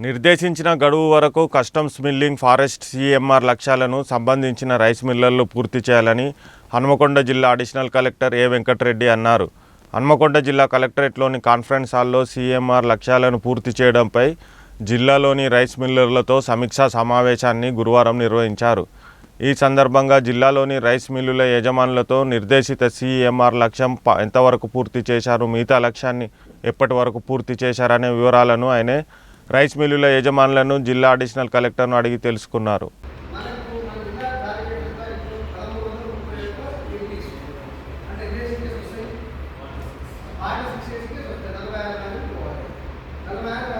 నిర్దేశించిన గడువు వరకు కస్టమ్స్ మిల్లింగ్ ఫారెస్ట్ సిఎంఆర్ లక్ష్యాలను సంబంధించిన రైస్ మిల్లర్లు పూర్తి చేయాలని హనుమకొండ జిల్లా అడిషనల్ కలెక్టర్ ఏ వెంకటరెడ్డి అన్నారు. హనుమకొండ జిల్లా కలెక్టరేట్లోని కాన్ఫరెన్స్ హాల్లో సిఎంఆర్ లక్ష్యాలను పూర్తి చేయడంపై జిల్లాలోని రైస్ మిల్లర్లతో సమీక్షా సమావేశాన్ని గురువారం నిర్వహించారు. ఈ సందర్భంగా జిల్లాలోని రైస్ మిల్లుల యజమానులతో నిర్దేశిత సిఎంఆర్ లక్ష్యం ప- ఎంతవరకు పూర్తి చేశారు మిగతా లక్ష్యాన్ని ఎప్పటి వరకు పూర్తి చేశారనే వివరాలను ఆయన రైస్ మిల్లుల యజమానులను జిల్లా అడిషనల్ కలెక్టర్ను అడిగి తెలుసుకున్నారు. అదే